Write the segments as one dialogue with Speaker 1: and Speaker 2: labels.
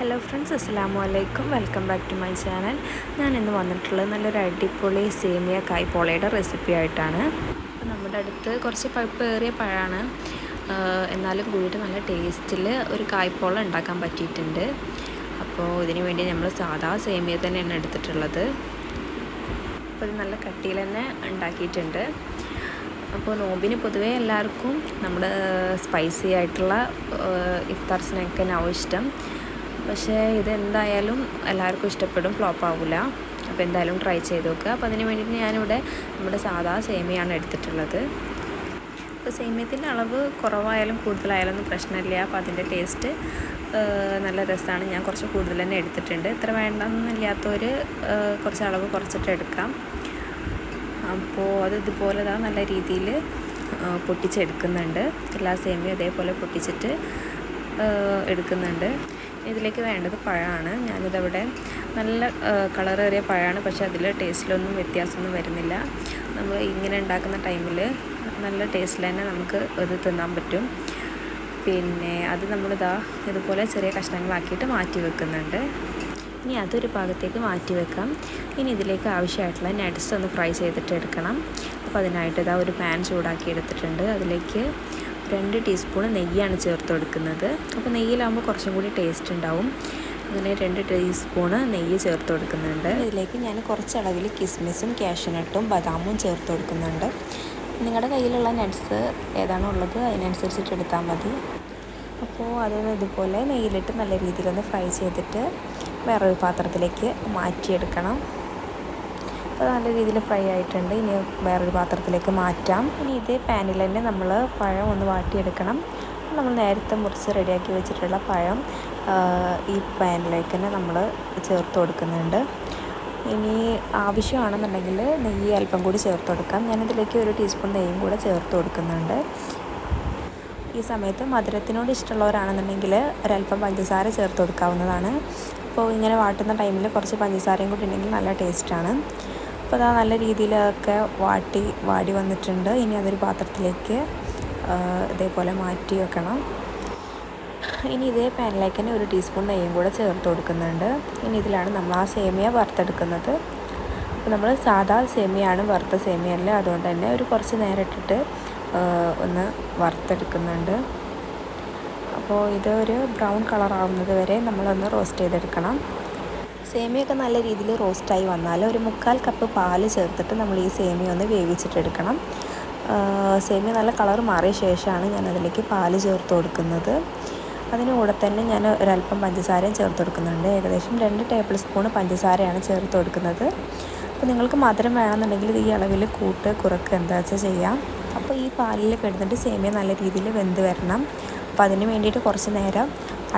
Speaker 1: Hello friends അസ്സാം വലൈക്കും welcome back to my channel ഞാൻ ഇന്ന് വന്നിട്ടുള്ളത് നല്ലൊരു അടിപൊളി സേമിയ കായ്പോളയുടെ റെസിപ്പി ആയിട്ടാണ്. അപ്പോൾ നമ്മുടെ അടുത്ത് കുറച്ച് പഴുപ്പ് ഏറിയ പഴമാണ്. എന്നാലും കൂടിയിട്ട് നല്ല ടേസ്റ്റിൽ ഒരു കായ്പോള ഉണ്ടാക്കാൻ പറ്റിയിട്ടുണ്ട്. അപ്പോൾ ഇതിന് വേണ്ടി നമ്മൾ സാധാ സേമിയ തന്നെയാണ് എടുത്തിട്ടുള്ളത്. അപ്പോൾ ഇത് നല്ല കട്ടിയിൽ തന്നെ ഉണ്ടാക്കിയിട്ടുണ്ട്. അപ്പോൾ നോമ്പിന് പൊതുവേ എല്ലാവർക്കും നമ്മുടെ സ്പൈസി ആയിട്ടുള്ള ഇഫ്താർ സ്നാക്കിനാവും ഇഷ്ടം പക്ഷേ ഇതെന്തായാലും എല്ലാവർക്കും ഇഷ്ടപ്പെടും ഫ്ലോപ്പ് ആവില്ല അപ്പോൾ എന്തായാലും ട്രൈ ചെയ്ത് നോക്കുക. അപ്പോൾ അതിന് വേണ്ടിയിട്ട് ഞാനിവിടെ നമ്മുടെ സാധാ സേമിയാണ് എടുത്തിട്ടുള്ളത്. അപ്പോൾ സേമിയത്തിന്റെ അളവ് കുറവായാലും കൂടുതലായാലും ഒന്നും പ്രശ്നമില്ല. അപ്പോൾ അതിന്റെ ടേസ്റ്റ് നല്ല രസമാണ്. ഞാൻ കുറച്ച് കൂടുതൽ തന്നെ എടുത്തിട്ടുണ്ട്. ഇത്ര വേണ്ടെന്നില്ലാത്തവർ കുറച്ച് അളവ് കുറച്ചിട്ട് എടുക്കാം. അപ്പോൾ അത് ഇതുപോലെ തന്നെ നല്ല രീതിയിൽ പൊട്ടിച്ചെടുക്കുന്നുണ്ട്. എല്ലാ സേമിയും അതേപോലെ പൊട്ടിച്ചിട്ട് എടുക്കുന്നുണ്ട്. ഇതിലേക്ക് വേണ്ടത് പഴമാണ്. ഞാനിതവിടെ നല്ല കളറേറിയ പഴമാണ് പക്ഷേ അതിൽ ടേസ്റ്റിലൊന്നും വ്യത്യാസമൊന്നും വരുന്നില്ല. നമ്മൾ ഇങ്ങനെ ഉണ്ടാക്കുന്ന ടൈമിൽ നല്ല ടേസ്റ്റിൽ തന്നെ നമുക്ക് ഇത് തിന്നാൻ പറ്റും. പിന്നെ അത് നമ്മളിതാ ഇതുപോലെ ചെറിയ കഷ്ണങ്ങളാക്കിയിട്ട് മാറ്റി വെക്കുന്നുണ്ട്. ഇനി അതൊരു ഭാഗത്തേക്ക് മാറ്റി വെക്കാം. ഇനി ഇതിലേക്ക് ആവശ്യമായിട്ടുള്ള നട്ട്സ് ഒന്ന് ഫ്രൈ ചെയ്തിട്ട് എടുക്കണം അപ്പോൾ അതിനായിട്ട് ഇതാ ഒരു പാൻ ചൂടാക്കി എടുത്തിട്ടുണ്ട്. അതിലേക്ക് രണ്ട് ടീസ്പൂൺ നെയ്യാണ് ചേർത്ത് കൊടുക്കുന്നത്. അപ്പോൾ നെയ്യിലാകുമ്പോൾ കുറച്ചും കൂടി ടേസ്റ്റ് ഉണ്ടാവും. അങ്ങനെ രണ്ട് ടീസ്പൂണ് നെയ്യ് ചേർത്ത് കൊടുക്കുന്നുണ്ട്. ഇതിലേക്ക് ഞാൻ കുറച്ച് അളവിൽ കിസ്മിസും കാഷ്യനട്ടും ബദാമും ചേർത്ത് കൊടുക്കുന്നുണ്ട്. നിങ്ങളുടെ കയ്യിലുള്ള നട്ട്സ് ഏതാണോ ഉള്ളത്? അതിനനുസരിച്ചിട്ട് എടുത്താൽ മതി. അപ്പോൾ അതൊന്ന് ഇതുപോലെ നെയ്യിലിട്ട് നല്ല രീതിയിലൊന്ന് ഫ്രൈ ചെയ്തിട്ട് വേറൊരു പാത്രത്തിലേക്ക് മാറ്റിയെടുക്കണം. അപ്പോൾ നല്ല രീതിയിൽ ഫ്രൈ ആയിട്ടുണ്ട്. ഇനി വേറൊരു പാത്രത്തിലേക്ക് മാറ്റാം. ഇനി ഇതേ പാനിൽ തന്നെ നമ്മൾ പഴം ഒന്ന് വാട്ടിയെടുക്കണം. നമ്മൾ നേരത്തെ മുറിച്ച് റെഡിയാക്കി വെച്ചിട്ടുള്ള പഴം ഈ പാനിലേക്ക് തന്നെ നമ്മൾ ചേർത്ത് കൊടുക്കുന്നുണ്ട്. ഇനി ആവശ്യമാണെന്നുണ്ടെങ്കിൽ നെയ്യ് അല്പം കൂടി ചേർത്ത് കൊടുക്കാം. ഞാനിതിലേക്ക് ഒരു ടീസ്പൂൺ നെയ്യും കൂടെ ചേർത്ത് കൊടുക്കുന്നുണ്ട്. ഈ സമയത്ത് മധുരത്തിനോട് ഇഷ്ടമുള്ളവരാണെന്നുണ്ടെങ്കിൽ ഒരല്പം പഞ്ചസാര ചേർത്ത് കൊടുക്കാവുന്നതാണ്. അപ്പോൾ ഇങ്ങനെ വാട്ടുന്ന ടൈമിൽ കുറച്ച് പഞ്ചസാരയും കൂടി ഉണ്ടെങ്കിൽ നല്ല ടേസ്റ്റാണ്. അപ്പോൾ അതാ നല്ല രീതിയിലൊക്കെ വാട്ടി വാടി വന്നിട്ടുണ്ട്. ഇനി അതൊരു പാത്രത്തിലേക്ക് ഇതേപോലെ മാറ്റി വെക്കണം. ഇനി ഇതേ പാനിലേക്ക് തന്നെ ഒരു ടീസ്പൂൺ നെയ്യും കൂടെ ചേർത്ത് കൊടുക്കുന്നുണ്ട്. ഇനി ഇതിലാണ് നമ്മൾ ആ സേമിയ വറുത്തെടുക്കുന്നത്. അപ്പോൾ നമ്മൾ സാധാ സേമിയാണ് വറുത്ത സേമിയല്ല അതുകൊണ്ട് തന്നെ ഒരു കുറച്ച് നേരം ഇട്ടിട്ട് ഒന്ന് വറുത്തെടുക്കുന്നുണ്ട്. അപ്പോൾ ഇത് ഒരു ബ്രൗൺ കളർ ആവുന്നത് വരെ നമ്മളൊന്ന് റോസ്റ്റ് ചെയ്തെടുക്കണം. സേമിയൊക്കെ നല്ല രീതിയിൽ റോസ്റ്റായി വന്നാൽ ഒരു മുക്കാൽ കപ്പ് പാൽ ചേർത്തിട്ട് നമ്മൾ ഈ സേമിയ ഒന്ന് വേവിച്ചിട്ടെടുക്കണം. സേമിയ നല്ല കളർ മാറിയ ശേഷമാണ് ഞാൻ അതിലേക്ക് പാൽ ചേർത്ത് കൊടുക്കുന്നത്. കൂടെ തന്നെ ഞാൻ ഒരല്പം പഞ്ചസാരയും ചേർത്ത് കൊടുക്കുന്നുണ്ട്. ഏകദേശം രണ്ട് ടേബിൾ സ്പൂൺ പഞ്ചസാരയാണ് ചേർത്ത് കൊടുക്കുന്നത്. അപ്പോൾ നിങ്ങൾക്ക് മധുരം വേണമെന്നുണ്ടെങ്കിൽ ഈ അളവിൽ കൂട്ട് കുറക്ക് എന്താ വെച്ചാൽ ചെയ്യാം. അപ്പോൾ ഈ പാലിൽ കിടന്നിട്ട് സേമിയ നല്ല രീതിയിൽ വെന്ത് വരണം. അപ്പോൾ അതിന് വേണ്ടിയിട്ട് കുറച്ച് നേരം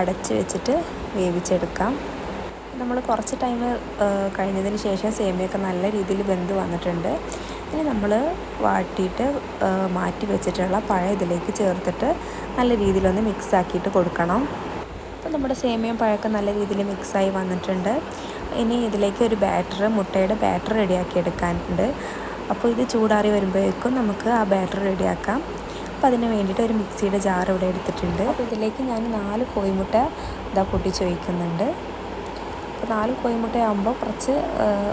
Speaker 1: അടച്ച് വെച്ചിട്ട് വേവിച്ചെടുക്കാം. നമ്മൾ കുറച്ച് ടൈം കഴിഞ്ഞതിന് ശേഷം സേമിയൊക്കെ നല്ല രീതിയിൽ വെന്ത് വന്നിട്ടുണ്ട്. ഇനി നമ്മൾ വാട്ടിയിട്ട് മാറ്റി വെച്ചിട്ടുള്ള പഴം ഇതിലേക്ക് ചേർത്തിട്ട് നല്ല രീതിയിലൊന്ന് മിക്സ് ആക്കിയിട്ട് കൊടുക്കണം. അപ്പോൾ നമ്മുടെ സേമിയും പഴമൊക്കെ നല്ല രീതിയിൽ മിക്സായി വന്നിട്ടുണ്ട്. ഇനി ഇതിലേക്ക് ഒരു ബാറ്റർ മുട്ടയുടെ ബാറ്റർ റെഡിയാക്കി എടുക്കാനുണ്ട്. അപ്പോൾ ഇത് ചൂടാറി വരുമ്പോഴേക്കും നമുക്ക് ആ ബാറ്റർ റെഡിയാക്കാം അപ്പോൾ അതിന് വേണ്ടിയിട്ട് ഒരു മിക്സിയുടെ ജാർ ഇവിടെ എടുത്തിട്ടുണ്ട്. അപ്പോൾ ഇതിലേക്ക് ഞാൻ നാല് കോഴിമുട്ട ഇതാ പൊട്ടിച്ച് വയ്ക്കുന്നുണ്ട് അപ്പോൾ നാല് കോഴിമുട്ടയാകുമ്പോൾ കുറച്ച്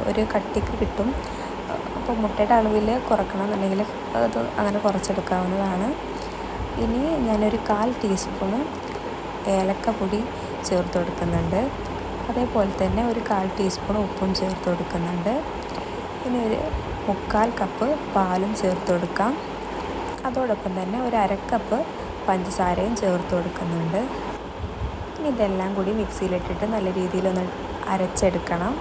Speaker 1: ഒരു കട്ടിക്ക് കിട്ടും. അപ്പോൾ മുട്ടയുടെ അളവിൽ കുറക്കണം എന്നുണ്ടെങ്കിൽ അത് അങ്ങനെ കുറച്ചെടുക്കാവുന്നതാണ്. ഇനി ഞാനൊരു കാൽ ടീസ്പൂണ് ഏലക്കപ്പൊടി ചേർത്ത് കൊടുക്കുന്നുണ്ട്. അതേപോലെ തന്നെ ഒരു കാൽ ടീസ്പൂൺ ഉപ്പും ചേർത്ത് കൊടുക്കുന്നുണ്ട്. ഇനി ഒരു മുക്കാൽ കപ്പ് പാലും ചേർത്ത് കൊടുക്കാം. അതോടൊപ്പം തന്നെ ഒരു അരക്കപ്പ് പഞ്ചസാരയും ചേർത്ത് കൊടുക്കുന്നുണ്ട്. ഇനി ഇതെല്ലാം കൂടി മിക്സിയിലിട്ടിട്ട് നല്ല രീതിയിലൊന്ന് അരച്ചെടുക്കണം.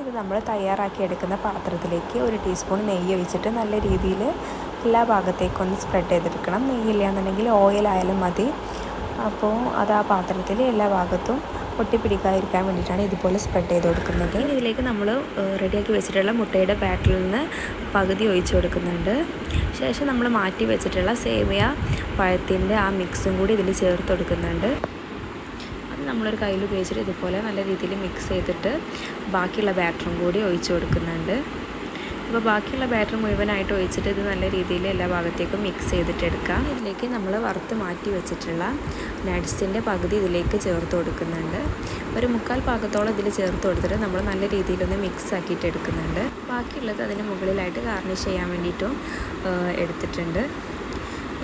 Speaker 1: ഇത് നമ്മൾ തയ്യാറാക്കി എടുക്കുന്ന പാത്രത്തിലേക്ക് ഒരു ടീസ്പൂൺ നെയ്യ് ഒഴിച്ചിട്ട് നല്ല രീതിയിൽ എല്ലാ ഭാഗത്തേക്കും ഒന്ന് സ്പ്രെഡ് ചെയ്തെടുക്കണം. നെയ്യില്ല എന്നുണ്ടെങ്കിൽ ഓയിലായാലും മതി. അപ്പോൾ അത് ആ പാത്രത്തിൽ എല്ലാ ഭാഗത്തും ഒട്ടിപ്പിടിക്കാതിരിക്കാൻ വേണ്ടിയിട്ടാണ് ഇതുപോലെ സ്പ്രെഡ് ചെയ്ത് കൊടുക്കുന്നത്. ഇതിലേക്ക് നമ്മൾ റെഡിയാക്കി വെച്ചിട്ടുള്ള മുട്ടയുടെ ബാറ്ററിൽ നിന്ന് പകുതി ഒഴിച്ചു കൊടുക്കുന്നുണ്ട്. ശേഷം നമ്മൾ മാറ്റി വെച്ചിട്ടുള്ള സേമിയ പഴത്തിന്റെ ആ മിക്സും കൂടി ഇതിൽ ചേർത്ത് കൊടുക്കുന്നുണ്ട്. നമ്മളൊരു കയ്യിൽ ഉപയോഗിച്ചിട്ട് ഇതുപോലെ നല്ല രീതിയിൽ മിക്സ് ചെയ്തിട്ട് ബാക്കിയുള്ള ബാറ്ററും കൂടി ഒഴിച്ചു കൊടുക്കുന്നുണ്ട്. അപ്പോൾ ബാക്കിയുള്ള ബാറ്റർ മുഴുവനായിട്ട് ഒഴിച്ചിട്ട് ഇത് നല്ല രീതിയിൽ എല്ലാ ഭാഗത്തേക്കും മിക്സ് ചെയ്തിട്ട് എടുക്കാം. ഇതിലേക്ക് നമ്മൾ വറുത്ത് മാറ്റി വെച്ചിട്ടുള്ള നട്സിന്റെ പകുതി ഇതിലേക്ക് ചേർത്ത് കൊടുക്കുന്നുണ്ട്. ഒരു മുക്കാൽ ഭാഗത്തോളം ഇതിൽ ചേർത്ത് കൊടുത്തിട്ട് നമ്മൾ നല്ല രീതിയിലൊന്ന് മിക്സ് ആക്കിയിട്ട് എടുക്കുന്നുണ്ട്. ബാക്കിയുള്ളത് അതിന് മുകളിലായിട്ട് ഗാർണിഷ് ചെയ്യാൻ വേണ്ടിയിട്ടും എടുത്തിട്ടുണ്ട്.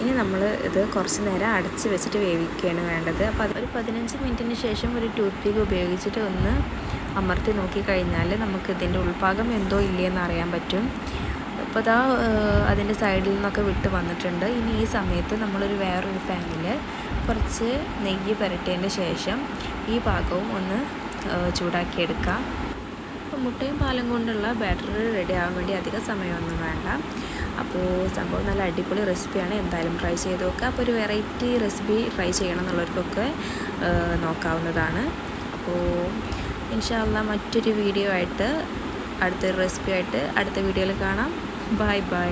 Speaker 1: ഇനി നമ്മൾ ഇത് കുറച്ച് നേരം അടച്ച് വെച്ചിട്ട് വേവിക്കുകയാണ് വേണ്ടത്. അപ്പോൾ അത് ഒരു പതിനഞ്ച് മിനിറ്റിന് ശേഷം ഒരു ടൂത്ത് പിക്ക് ഉപയോഗിച്ചിട്ട് ഒന്ന് അമർത്തി നോക്കിക്കഴിഞ്ഞാൽ നമുക്ക് ഇതിന്റെ ഉൾഭാഗം എന്തോ ഇല്ലയെന്ന് അറിയാൻ പറ്റും. അപ്പോൾ അതാ അതിന്റെ സൈഡിൽ നിന്നൊക്കെ വിട്ട് വന്നിട്ടുണ്ട്. ഇനി ഈ സമയത്ത് നമ്മളൊരു വേറൊരു പാനിൽ കുറച്ച് നെയ്യ് പുരട്ടിയതിന് ശേഷം ഈ ഭാഗവും ഒന്ന് ചൂടാക്കിയെടുക്കാം. മുട്ടയും പാലും കൊണ്ടുള്ള ബാറ്റർ റെഡി ആവാൻ വേണ്ടി അധിക സമയമൊന്നും വേണ്ട. അപ്പോൾ സംഭവം നല്ല അടിപൊളി റെസിപ്പിയാണ്. എന്തായാലും ട്രൈ ചെയ്ത് നോക്കുക അപ്പോൾ ഒരു വെറൈറ്റി റെസിപ്പി ട്രൈ ചെയ്യണം എന്നുള്ളവർക്കൊക്കെ നോക്കാവുന്നതാണ്. അപ്പോൾ ഇൻഷാല്ല മറ്റൊരു വീഡിയോ ആയിട്ട് അടുത്തൊരു റെസിപ്പി ആയിട്ട് അടുത്ത വീഡിയോയിൽ കാണാം. Bye bye